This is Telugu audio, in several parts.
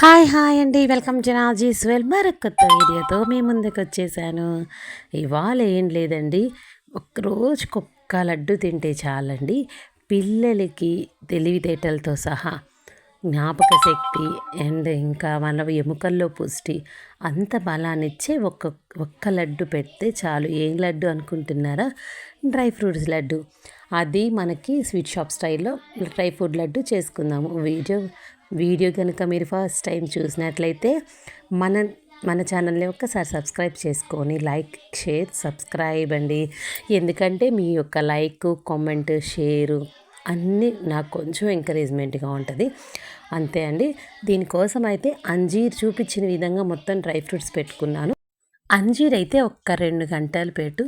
హాయ్ హాయ్ అండి. వెల్కమ్ టు నాజీస్ వెల్ మరొక కొత్త వీడియోతో మీ ముందుకు వచ్చేసాను. ఇవాళ ఏం లేదండి. ఒక్క లడ్డు తింటే చాలండి. పిల్లలకి తెలివితేటలతో సహా జ్ఞాపక శక్తి అండ్ ఇంకా మన ఎముకల్లో పుష్టి అంత బలాన్నిచ్చే ఒక్క ఒక్క లడ్డు పెడితే చాలు. ఏం లడ్డు అనుకుంటున్నారా? Dry fruits laddu. అది మనకి స్వీట్ షాప్ స్టైల్లో డ్రై ఫ్రూట్ లడ్డు చేసుకుందాము. వీడియో వీడియో కనుక మీరు ఫస్ట్ టైం చూసినట్లయితే మన మన ఛానల్ని ఒక్కసారి సబ్స్క్రైబ్ చేసుకొని లైక్ షేర్ సబ్స్క్రైబ్ అండి. ఎందుకంటే మీ యొక్క లైక్ కామెంట్ షేరు అన్నీ నాకు కొంచెం ఎంకరేజ్మెంట్గా ఉంటుంది. అంతే అండి. దీనికోసం అయితే అంజీర్ చూపించిన విధంగా మొత్తం డ్రై ఫ్రూట్స్ పెట్టుకున్నాను. అంజీర్ అయితే ఒక్క రెండు గంటల పేటు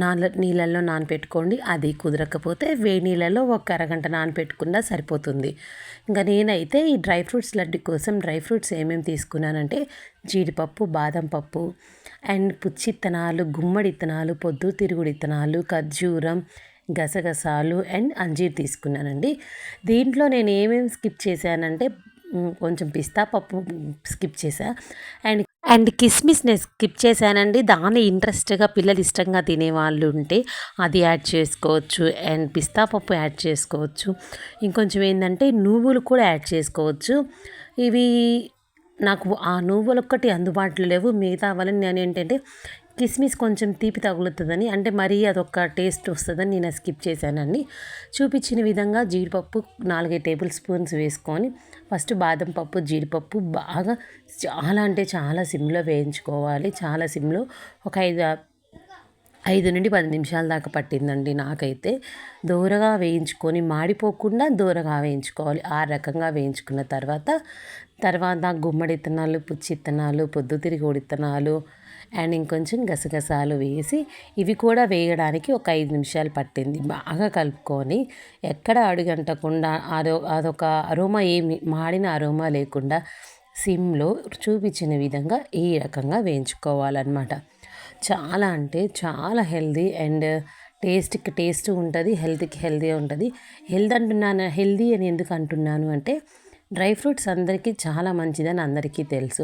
నాన నీళ్ళల్లో నానపెట్టుకోండి. అది కుదరకపోతే వేడి నీళ్ళలో ఒక అరగంట నానపెట్టుకున్నా సరిపోతుంది. ఇంకా నేనైతే ఈ డ్రై ఫ్రూట్స్ లడ్డు కోసం డ్రై ఫ్రూట్స్ ఏమేమి తీసుకున్నానంటే జీడిపప్పు బాదం పప్పు అండ్ పుచ్చిత్తనాలు గుమ్మడి ఇత్తనాలు పొద్దు తిరుగుడు ఇత్తనాలు ఖర్జూరం గసగసాలు అండ్ అంజీర్ తీసుకున్నానండి. దీంట్లో నేను ఏమేమి స్కిప్ చేశానంటే కొంచెం పిస్తా పప్పు స్కిప్ చేశా. అండ్ అండ్ కిస్మిస్ నేను స్కిప్ చేశానండి. దాన్ని ఇంట్రెస్ట్గా పిల్లలు ఇష్టంగా తినేవాళ్ళు ఉంటే అది యాడ్ చేసుకోవచ్చు అండ్ పిస్తా పప్పు యాడ్ చేసుకోవచ్చు. ఇంకొంచెం ఏంటంటే నువ్వులు కూడా యాడ్ చేసుకోవచ్చు. ఇవి నాకు ఆ నువ్వులు ఒక్కటి అందుబాటులో లేవు. మిగతా వల్ల నేను ఏంటంటే కిస్మిస్ కొంచెం తీపి తగులుతుందని అంటే మరీ అదొక టేస్ట్ వస్తుందని నేను స్కిప్ చేశానండి. చూపించిన విధంగా జీడిపప్పు నాలుగైదు టేబుల్ స్పూన్స్ వేసుకొని ఫస్ట్ బాదం పప్పు జీడిపప్పు బాగా చాలా అంటే చాలా సిమ్లో వేయించుకోవాలి. చాలా సిమ్లో ఒక ఐదు ఐదు నుండి పది నిమిషాల దాకా పట్టిందండి నాకైతే. దూరగా వేయించుకొని మాడిపోకుండా దూరగా వేయించుకోవాలి. ఆ రకంగా వేయించుకున్న తర్వాత తర్వాత గుమ్మడి ఇత్తనాలు పుచ్చి ఇత్తనాలు పొద్దుతిరిగోడి ఇత్తనాలు అండ్ ఇంకొంచెం గసగసాలు వేసి ఇవి కూడా వేయడానికి ఒక ఐదు నిమిషాలు పట్టింది. బాగా కలుపుకొని ఎక్కడ అడుగంటకుండా అదో అదొక అరోమా ఏమి మాడిన అరోమా లేకుండా సిమ్లో చూపించిన విధంగా ఈ రకంగా వేయించుకోవాలన్నమాట. చాలా అంటే చాలా హెల్దీ అండ్ టేస్ట్కి టేస్ట్ ఉంటుంది హెల్త్కి హెల్దీ ఉంటుంది. హెల్త్ అంటున్నాను హెల్దీ అని ఎందుకు అంటున్నాను అంటే డ్రై ఫ్రూట్స్ అందరికీ చాలా మంచిదని అందరికీ తెలుసు.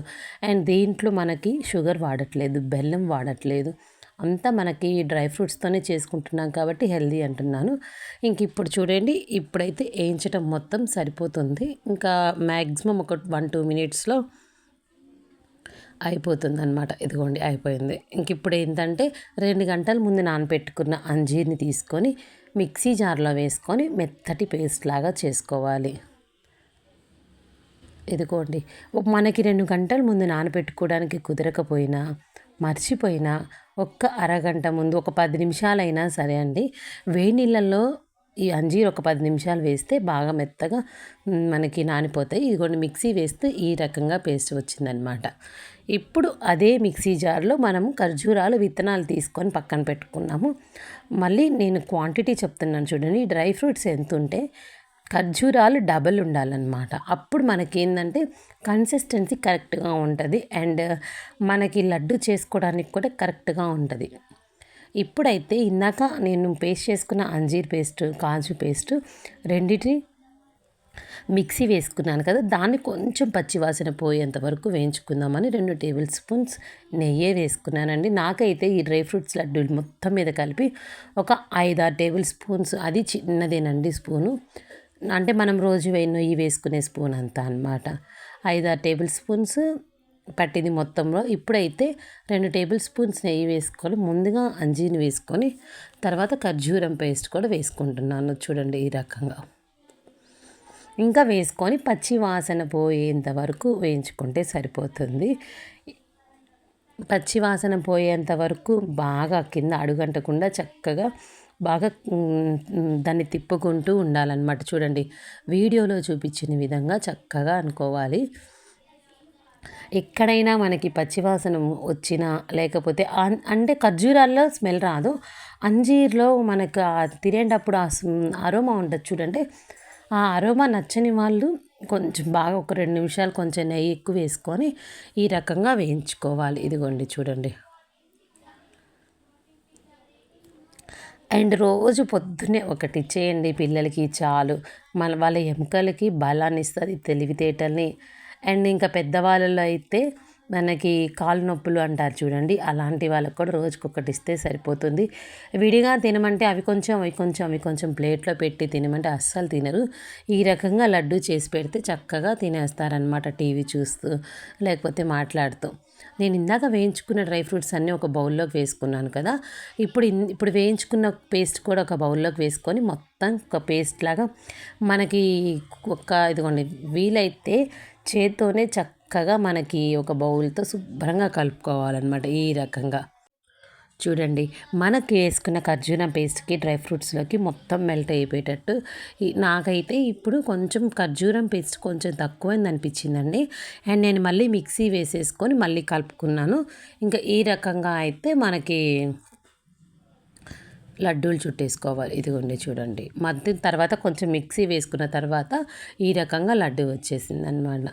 అండ్ దీంట్లో మనకి షుగర్ వాడట్లేదు బెల్లం వాడట్లేదు. అంతా మనకి డ్రై ఫ్రూట్స్తోనే చేసుకుంటున్నాం కాబట్టి హెల్దీ అంటున్నాను. ఇంక ఇప్పుడు చూడండి ఇప్పుడైతే వేయించడం మొత్తం సరిపోతుంది. ఇంకా మ్యాక్సిమం ఒక వన్ టూ మినిట్స్లో అయిపోతుంది అనమాట ఇదిగోండి అయిపోయింది. ఇంక ఇప్పుడు ఏంటంటే రెండు గంటల ముందు నానబెట్టుకున్న అంజీర్ని తీసుకొని మిక్సీ జార్లో వేసుకొని మెత్తటి పేస్ట్ లాగా చేసుకోవాలి. ఇదిగోండి మనకి రెండు గంటల ముందు నానబెట్టుకోవడానికి కుదరకపోయినా మర్చిపోయినా ఒక్క అరగంట ముందు ఒక పది నిమిషాలైనా సరే అండి వేడి నీళ్ళల్లో ఈ అంజీర్ ఒక పది నిమిషాలు వేస్తే బాగా మెత్తగా మనకి నానిపోతాయి. ఇదిగోండి మిక్సీ వేస్తే ఈ రకంగా పేస్ట్ వచ్చిందనమాట. ఇప్పుడు అదే మిక్సీ జార్లో మనం ఖర్జూరాలు విత్తనాలు తీసుకొని పక్కన పెట్టుకున్నాము. మళ్ళీ నేను క్వాంటిటీ చెప్తున్నాను చూడండి డ్రై ఫ్రూట్స్ ఎంత ఉంటే ఖర్జూరాలు డబల్ ఉండాలన్నమాట. అప్పుడు మనకి ఏంటంటే కన్సిస్టెన్సీ కరెక్ట్గా ఉంటుంది. అండ్ మనకి లడ్డు చేసుకోవడానికి కూడా కరెక్ట్గా ఉంటుంది. ఇప్పుడైతే ఇందాక నేను పేస్ట్ చేసుకున్న అంజీర్ పేస్ట్ కాజు పేస్ట్ రెండింటి మిక్సీ వేసుకున్నాను కదా దాన్ని కొంచెం పచ్చివాసన పోయేంత వరకు వేయించుకుందామని రెండు టేబుల్ స్పూన్స్ నెయ్యే వేసుకున్నానండి. నాకైతే ఈ డ్రై ఫ్రూట్స్ లడ్డూలు మొత్తం మీద కలిపి ఒక ఐదారు టేబుల్ స్పూన్స్ అది చిన్నదేనండి స్పూను. అంటే మనం రోజు నెయ్యి వేసుకునే స్పూన్ అంతా అనమాట ఐదారు టేబుల్ స్పూన్స్ పట్టింది మొత్తంలో. ఇప్పుడైతే రెండు టేబుల్ స్పూన్స్ నెయ్యి వేసుకొని ముందుగా అంజీని వేసుకొని తర్వాత ఖర్జూరం పేస్ట్ కూడా వేసుకుంటున్నాను చూడండి ఈ రకంగా. ఇంకా వేసుకొని పచ్చి వాసన పోయేంత వరకు వేయించుకుంటే సరిపోతుంది. పచ్చి వాసన పోయేంత వరకు బాగా కింద అడుగంటకుండా చక్కగా బాగా దాన్ని తిప్పుకుంటూ ఉండాలన్నమాట. చూడండి వీడియోలో చూపించిన విధంగా చక్కగా అనుకోవాలి. ఎక్కడైనా మనకి పచ్చివాసన వచ్చినా లేకపోతే అంటే ఖర్జూరాల్లో స్మెల్ రాదు. అంజీర్లో మనకు తినేటప్పుడు ఆ అరోమా ఉంటుంది చూడండి. ఆ అరోమా నచ్చని వాళ్ళు కొంచెం బాగా ఒక రెండు నిమిషాలు కొంచెం నెయ్యి ఎక్కువ వేసుకొని ఈ రకంగా వేయించుకోవాలి. ఇదిగోండి చూడండి. అండ్ రోజు పొద్దున్నే ఒకటి చేయండి పిల్లలకి చాలు. మన వాళ్ళ ఎముకలకి బలాన్ని ఇస్తుంది తెలివితేటల్ని. అండ్ ఇంకా పెద్దవాళ్ళలో అయితే మనకి కాలు నొప్పులు అంటారు చూడండి అలాంటి వాళ్ళకి కూడా రోజుకొకటి ఇస్తే సరిపోతుంది. విడిగా తినమంటే అవి కొంచెం అవి కొంచెం అవి కొంచెం ప్లేట్లో పెట్టి తినమంటే అస్సలు తినరు. ఈ రకంగా లడ్డు చేసి పెడితే చక్కగా తినేస్తారనమాట టీవీ చూస్తూ లేకపోతే మాట్లాడుతూ. నేను ఇందాక వేయించుకున్న డ్రై ఫ్రూట్స్ అన్నీ ఒక బౌల్లోకి వేసుకున్నాను కదా. ఇప్పుడు ఇప్పుడు వేయించుకున్న పేస్ట్ కూడా ఒక బౌల్లోకి వేసుకొని మొత్తం ఒక పేస్ట్ లాగా మనకి ఒక ఇదిగోండి వీలైతే చేత్తోనే చక్కగా మనకి ఒక బౌల్తో శుభ్రంగా కలుపుకోవాలన్నమాట ఈ రకంగా. చూడండి మనకి వేసుకున్న ఖర్జూరం పేస్ట్కి డ్రై ఫ్రూట్స్లోకి మొత్తం మెల్ట్ అయిపోయేటట్టు. నాకైతే ఇప్పుడు కొంచెం ఖర్జూరం పేస్ట్ కొంచెం తక్కువైంది అనిపించిందండి. అండ్ నేను మళ్ళీ మిక్సీ వేసేసుకొని మళ్ళీ కలుపుకున్నాను. ఇంకా ఈ రకంగా అయితే మనకి లడ్డూలు చుట్టేసుకోవాలి. ఇదిగోండి చూడండి. మధ్య తర్వాత కొంచెం మిక్సీ వేసుకున్న తర్వాత ఈ రకంగా లడ్డు వచ్చేసింది అనమాట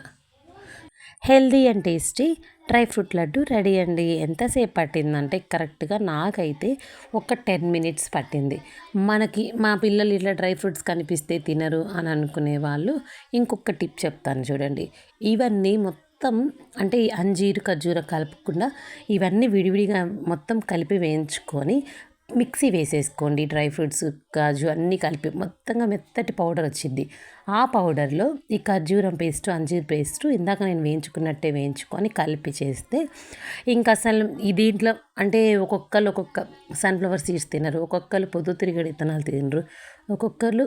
healthy and tasty dry fruit laddu ready అండి. ఎంతసేపు పట్టిందంటే కరెక్ట్గా నాకైతే ఒక టెన్ మినిట్స్ పట్టింది. మనకి మా పిల్లలు ఇట్లా డ్రై ఫ్రూట్స్ కనిపిస్తే తినరు అని అనుకునే వాళ్ళు ఇంకొక టిప్ చెప్తాను చూడండి. ఇవన్నీ మొత్తం అంటే అంజీరు ఖర్జూర కలపకుండా ఇవన్నీ విడివిడిగా మొత్తం కలిపి వేయించుకొని మిక్సీ వేసేసుకోండి డ్రై ఫ్రూట్స్ కాజు అన్నీ కలిపి మొత్తంగా మెత్తటి పౌడర్ వచ్చింది. ఆ పౌడర్లో ఈ ఖర్జూరం పేస్ట్ అంజీర్ పేస్ట్ ఇందాక నేను వేయించుకున్నట్టే వేయించుకొని కలిపి చేస్తే ఇంకా అసలు ఈ దీంట్లో అంటే ఒక్కొక్కరు ఒక్కొక్క సన్ఫ్లవర్ సీడ్స్ తినరు ఒక్కొక్కరు పొద్దుతిరిగడి విత్తనాలు తినరు ఒక్కొక్కరు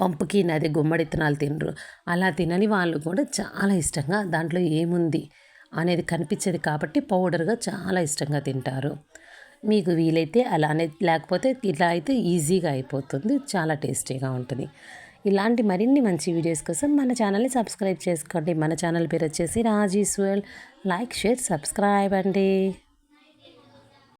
పంపుకిన్ అదే గుమ్మడి విత్తనాలు తినరు. అలా తినని వాళ్ళు కూడా చాలా ఇష్టంగా దాంట్లో ఏముంది అనేది కనిపించేది కాబట్టి పౌడర్గా చాలా ఇష్టంగా తింటారు. మీకు వీలైతే అలానే లేకపోతే ఇట్లా అయితే ఈజీగా అయిపోతుంది చాలా టేస్టీగా ఉంటుంది. ఇలాంటి మరిన్ని మంచి వీడియోస్ కోసం మన ఛానల్ని సబ్స్క్రైబ్ చేసుకోండి. మన ఛానల్ పేరు వచ్చేసి రాజీస్వల్ లైక్ షేర్ సబ్స్క్రైబ్ అండి.